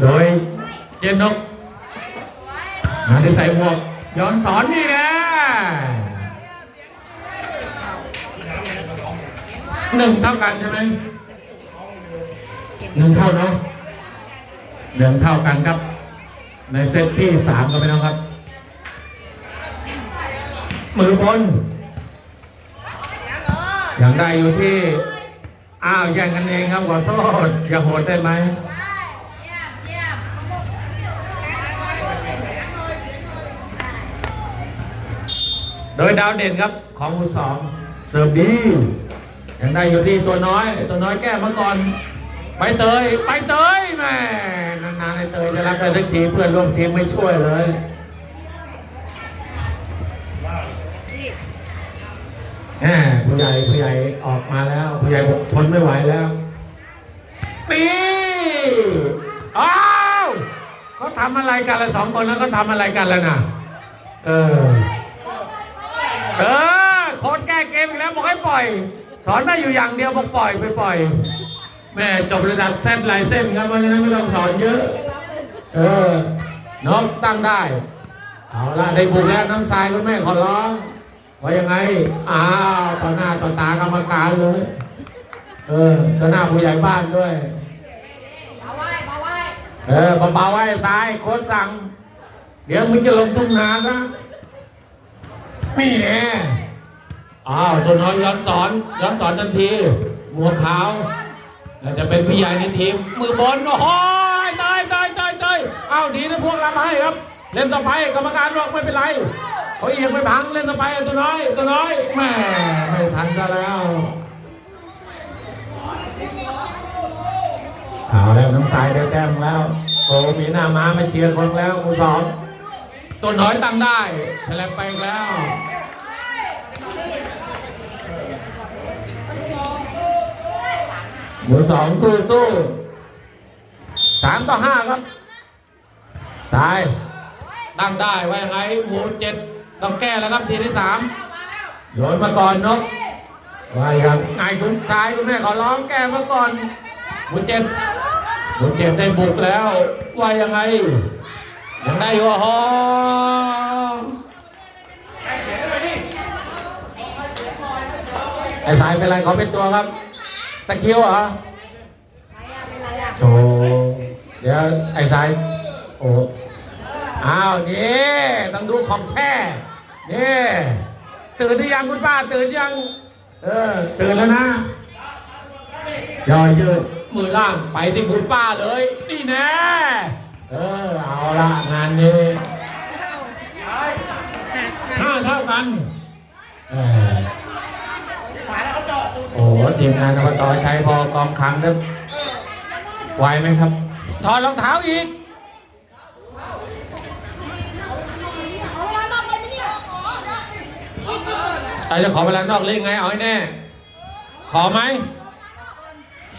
โดยเจนนกงาที่ใส่หมวกย้อนสอนนี่นะหนึ่งเท่ากันใช่ไหมหนึ่งเท่าเนาะหนึ่งเท่ากันครับ ในเซตที่สามก็ไปแล้วครับ มือบนอย่างได้อยู่ที่ อ้าวแย่งกันเองครับขอโทษอย่าโหดได้ไหม โดยดาวเด่นครับของมือสองเสิร์ฟดียังได้อยู่ที่ตัวน้อย ตัวน้อยแก้มาก่อน ไปเตย ไปเตยแม่นานๆไอ้เตยจะรับได้สักทีเพื่อนร่วมทีมไม่ช่วยเลยแหมผู้ใหญ่ผู้ใหญ่ออกมาแล้วผู้ใหญ่บอกทนไม่ไหวแล้วปีอ้าวเขาทำอะไรกันละสองคนนั้นก็ทำอะไรกันแล้วนะเออ เออโค้ดแก้เกมอีกแล้วบอกให้ปล่อย สอนได้อยู่อย่างเดียวบอกปล่อยไปปล่อย แม่จบระดับเส้นลายเส้นครับวันนี้ไม่ต้องสอนเยอะ เออน้องตั้งได้ เอาละได้บุกแล้วน้ำทรายคุณแม่ขอร้องว่ายังไง อ้าวต่อหน้าต่อตากรรมการเลย เออต่อหน้าผู้ใหญ่บ้านด้วยเออเบาๆไว้ตายโค้ชสั่ง เดี๋ยวมึงจะลงทุ่งนานะ นี่แน่อ้าวตัวน้อยย้อนสอนย้อนสอนทันทีหัวขาวแล้วจะเป็นพี่ใหญ่ในทีม มือบอลโอ้โหตายตายตายตายอ้าวดีนะพวกเรามาให้ครับ เล่นต่อไปกรรมการบอกไม่เป็นไรเขาเอียงไม่พังเล่นต่อไปตัวน้อยตัวน้อยแม่ไม่ทันกันแล้วเอาแล้วน้ำสายได้แต้มแล้วโอ้มีหน้าม้ามาเชียร์คนแล้วมือสอง ตัวน้อยตั้งได้แฉลบไปแล้วมือสองสู้สู้สามต่อห้าครับสายตั้งได้ไว้ยังไงหมูเจ็ดต้องแก้แล้วครับทีที่สามโยนมาก่อนนกว่าอย่างไงคุณชายคุณแม่ขอร้องแก้มาก่อนหมูเจ็ดหมูเจ็ดได้บุกแล้วว่ายังไง ยังได้อยู่ฮอไอ้สายเป็นไรขาเป็นตัวครับ ตะเคียวเหรอโธ่เดี๋ยวไอ้สาย โอ้อ้าวนี่ต้องดูของแท้นี่ตื่นหรือยังคุณป้าตื่นยัง เออ ตื่นแล้วนะย่อยืดมือล่างไปที่คุณป้าเลย นี่แน่ เออเอาละงานนี้ห้าเท่ากันเออโอ้โหทีมงานอบตใช้พอกองคลังนึกไหวไหมครับ ถอดรองเท้าอีกอาจจะขอเวลานอกหรือยังไงเอาให้แน่ ขอไหม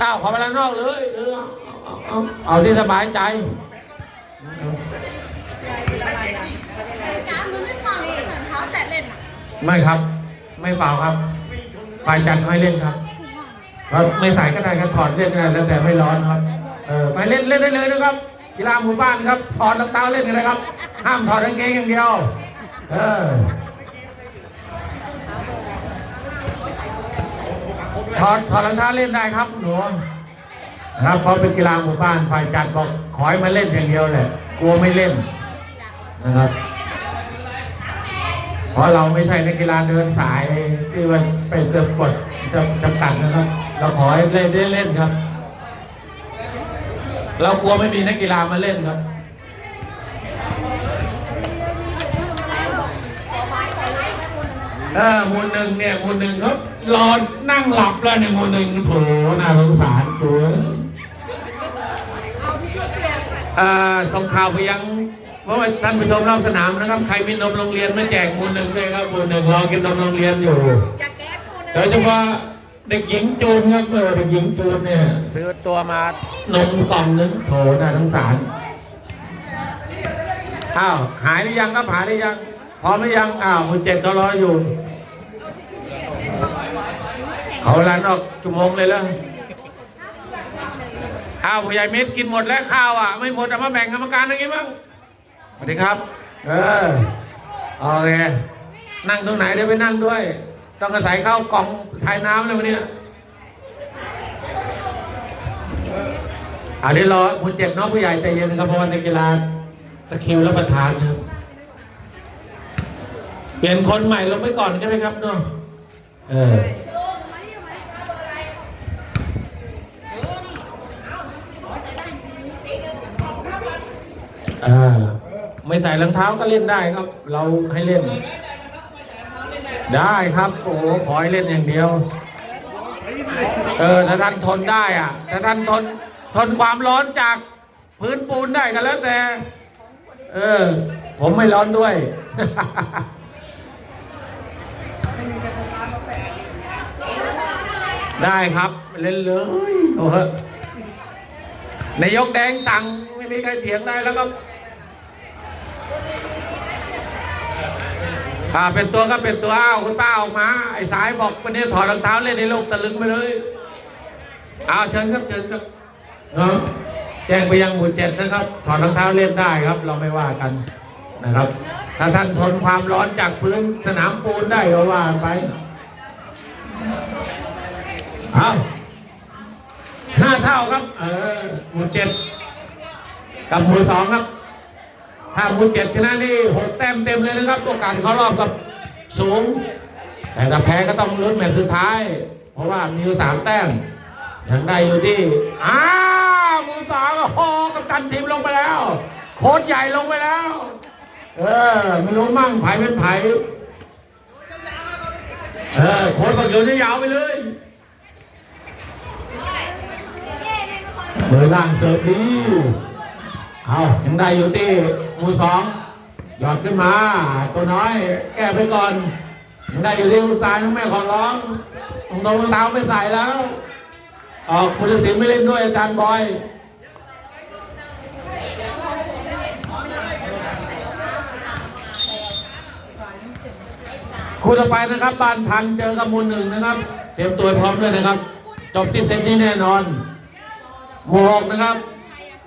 อ้าวขอเวลานอกเลยหรือเอาเอาเอาที่สบายใจ ไม่ครับ ไม่เปล่าครับ ฝ่ายจัดไม่เล่นครับครับไม่ใส่ก็ได้ครับถอดเล่นก็ได้แล้วแต่ไม่ร้อนครับ เออไปเล่นเล่นได้เลยนะครับ กีฬาหมู่บ้านครับ ถอดรองเท้าเล่นกันนะครับ ห้ามถอดกางเกงอย่างเดียว เออ ถอดถอดรองเท้าเล่นได้ครับหนู ครับเพราะเป็นกีฬาหมู่บ้านฝ่ายจัดบอกขอให้มาเล่นอย่างเดียวแหละกลัวไม่เล่นนะครับเพราะเราไม่ใช่นักกีฬาเดินสายที่มันไปเกิดกฎจะจำกัดนะครับ เราขอให้เล่นได้เล่นครับ เรากลัวไม่มีนักกีฬามาเล่นครับเออหมูลหนึ่งเนี่ยหมูลหนึ่งเขารอนั่งหลับแล้วเนี่ยหมูลหนึ่งโถน่าสงสารตัวเอ่อ ส่งข่าวไปยังเพราะว่าท่านผู้ชมรอบสนามนะครับ ใครมีนมโรงเรียนมาแจกหมูลหนึ่งด้วยครับหมูลหนึ่งรอกินนมโรงเรียนอยู่โดยเฉพาะเด็กหญิงจูนครับเออเด็กหญิงจูนเนี่ยซื้อตัวมานมกล่องนึงโถน่าสงสารอ้าวหายหรือยังครับหายหรือยังพร้อมหรือยังอ้าวมือเจ็ดเขารออยู่ เขาลานออกชั่วโมงเลยแล้ว อ้าวผู้ใหญ่เม็ดกินหมดแล้วข้าวอะไม่หมดเอามาแบ่งกรรมการอย่างงี้มั้งสวัสดีครับ เออโอเคนั่งตรงไหนเดี๋ยวไปนั่งด้วย ต้องอาศัยเข้ากล่องทายน้ำเลยวันนี้อันนี้รอคุณเจ็บเน้องผู้ใหญ่ใจเย็นนะครับเพราะว่าในกีฬาตะคริวและประธานนะครับเปลี่ยนคนใหม่ลงไปก่อนใช่ไหมครับเนาะเออ อ่าไม่ใส่รองเท้าก็เล่นได้ครับ เราให้เล่น ได้ครับ โอ้โหขอให้เล่นอย่างเดียว เออถ้าท่านทนได้อะถ้าท่านทนทนความร้อนจากพื้นปูนได้ก็แล้วแต่ เออ ผมไม่ร้อนด้วย ได้ครับเล่นเลยโอ้โหนายกแดงสั่งไม่มีใครเถียงได้แล้วก็ อ่าเป็นตัวก็เป็นตัวอ้าวคุณป้าออกมา ไอ้สายบอกวันนี้ถอดรองเท้าเล่นในโลกตะลึงไปเลยอ้าวเชิญครับเชิญครับเนาะแจ้งไปยังหมู่เจ็ดนะครับ ถอดรองเท้าเล่นได้ครับ เราไม่ว่ากันนะครับ ถ้าท่านทนความร้อนจากพื้นสนามปูนได้ก็ว่าไปเอาห้าเท่าครับ เออหมู่เจ็ดกับหมู่สองครับ ถ้ามู่เจ็ดชนะนี่หกแต้มเต็มเลยนะครับโอกาสเข้ารอบกับสูง แต่ถ้าแพ้ก็ต้องลุ้นแมตช์สุดท้าย เพราะว่ามีอยู่สามแต้มยังได้อยู่ที่อ้ามู่สองโอ้โหกัปตันทีมลงไปแล้ว โค้ชใหญ่ลงไปแล้ว เออไม่รู้มั่งไผเป็นไผเออโค้ชบอกอยู่ที่ยาวไปเลยเบอร์ล่างเสิร์ฟดี เอายังได้อยู่ที่หมู่สองหยอดขึ้นมา ตัวน้อย แก้ไปก่อนยังได้อยู่ที่อุตสายน้องแม่ขอร้องตรงตรงเท้าไม่ใส่แล้ว ออกพุทธศิลป์ไม่เล่นด้วยอาจารย์บอยคู่ต่อไปนะครับบ้านพันเจอกับมูลหนึ่งนะครับ เตรียมตัวพร้อมด้วยนะครับ จบที่เซตนี้แน่นอนหมู่หกนะครับ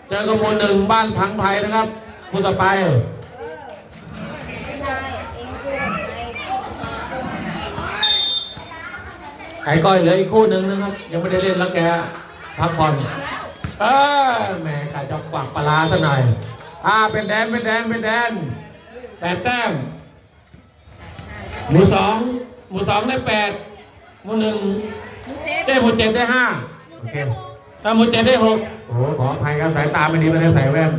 เจอกับมูลหนึ่งบ้านพังไผ่นะครับคู่ต่อไปไอ้ก้อยเหลืออีกคู่หนึ่งนะครับ ยังไม่ได้เล่นแล้วแกพักผ่อนเออแหมกาจะกวักปลาร้าซะหน่อยอ่าเป็นแดนเป็นแดนเป็นแดนแปดแต้มหมู่สองหมู่สองได้แปดหมู่หนึ่งได้หมู่เจ็ดได้ห้าโอเค ถ้าหมู่เจ็ดได้หกโอ้โหขออภัยครับสายตาไม่ดีไม่ได้ใส่แว่น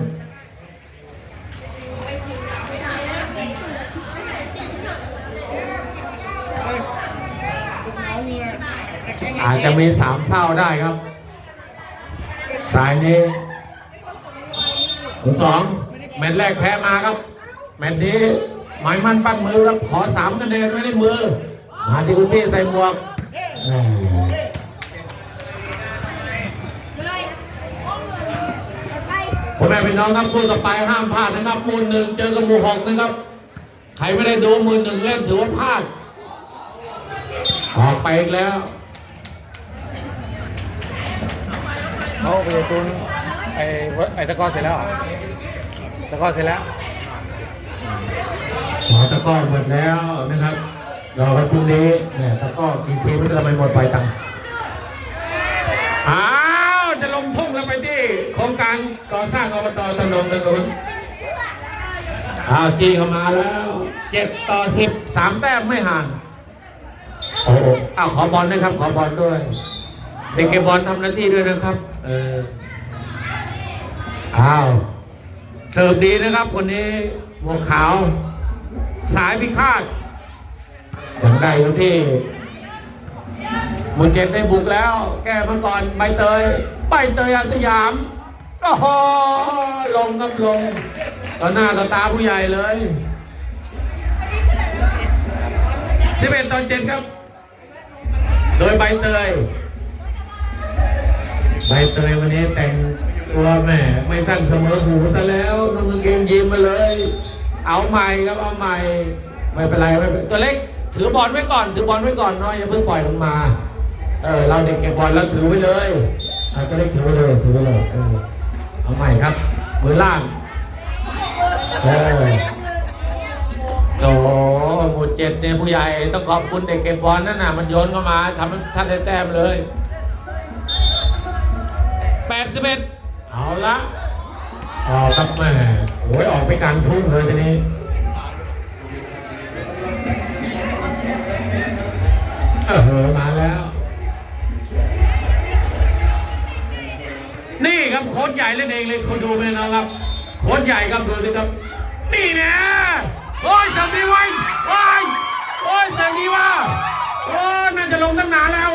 อาจจะมีสามเศร้าได้ครับ สายนี้สองแมตช์แรกแพ้มาครับ แมตช์นี้หมายมั่นปั้นมือครับขอสามคะแนนไม่ได้มือ มาที่คุณพี่ใส่หมวก แหม่ผมแม่พี่น้องครับคู่ต่อไปห้ามพลาดนะครับหมูลหนึ่งเจอกับหมูหกนะครับใครไม่ได้ดูหมือหนึ่งเล่นถือว่าพลาดออกไปอีกแล้วเขาไปตูนไอ้วะไอ้ตะกร้อเสร็จแล้วเหรอตะกร้อเสร็จแล้วหมอตะกร้อหมดแล้วนะครับรอวันพรุ่งนี้เนี่ยตะกร้อกี่ทีมันจะทำไมหมดไปตังอ้าวจะลงทุ่งแล้วไปที่โครงการก่อสร้าง อบตตนงตะนุนอ้าวจีเข้ามาแล้วเจ็ดต่อสิบสามแต้มไม่ห่างโอ้โหอ้าวขอบอลด้วยครับ ขอบอลด้วยเด็กเก็บบอลทำหน้าที่ด้วยนะครับ เอออ้าวเสิร์ฟดีนะครับคนนี้หัวขาว สายพิฆาตยังได้อยู่ที่หมุนเจ็ดได้บุกแล้ว แก้มาก่อนใบเตยใบเตยอาสยาม โอ้โหลงครับลงต่อหน้าต่อตาผู้ใหญ่เลยสิบเอ็ดต่อเจ็ดครับ โดยใบเตย ใบเตยวันนี้แต่งตัวแม่ไม่สั้นเสมอหูซะแล้วนุ่งกางเกงยีนมาเลย เอาใหม่ครับเอาใหม่ ไม่เป็นไรไม่เป็นตัวเล็ก ถือบอลไว้ก่อน ถือบอลไว้ก่อนเนาะอย่าเพิ่งปล่อยลงมา เออเราเด็กเก็บบอลแล้วถือไว้เลยอาจจะเล็กถือไว้เลยถือไว้เลย เอาใหม่ครับมือล่างโอ้โหหมดเจ็ดเนี่ยผู้ใหญ่ต้องขอบคุณเด็กเก็บบอลนั่นน่ะมันโยนเข้ามาทำให้ท่านได้แต้มเลยแปดสิบเอ็ดเอาละออกครับแม่โอ้ยออกไปกลางทุ่งเลยทีนี้ ญ่เล่นเองเลยคนดูไหมนะครับโค้ชใหญ่ครับดูดิครับนี่นะโอ้ยสังดีไว้โอ้ยโอ้ยสังดีว่าโอ้ยน่าจะลงตั้งนานแล้ว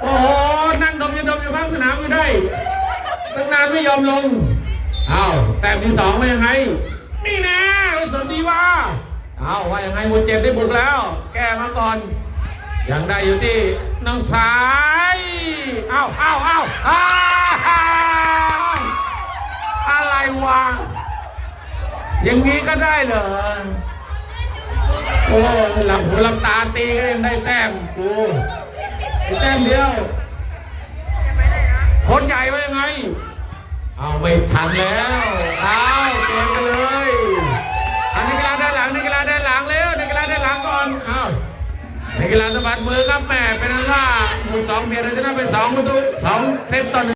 โอ้โหนั่งดมยังดมอยู่ข้างสนามอยู่ได้ตั้งนานไม่ยอมลงอ้าวแต้มที่สองว่ายังไง นี่นะโอ้ยสังดีว่าอ้าวว่ายังไงหมดเจ็บได้บุกแล้ว แก้มาก่อนยังได้อยู่ที่น้องสายเอ้าเอ้าเอ้าอ้าว อะไรวะ อย่างนี้ก็ได้เหรอโอ้หลับหูหลับตาตีก็ยังได้แต้มกูแต้มเดียวคนใหญ่ว่ายังไง เอาไม่ทันแล้ว เอาเกมกันเลยอันนี้กีฬาด้านหลังนี่กีฬาด้านหลังเร็วนี่กีฬาด้านหลังก่อน เอาในกีฬาสะบัดมือครับแม่เป็นอันว่าหมู่สองเมียเราจะได้เป็นสองประตูสองเซตต่อหนึ่ง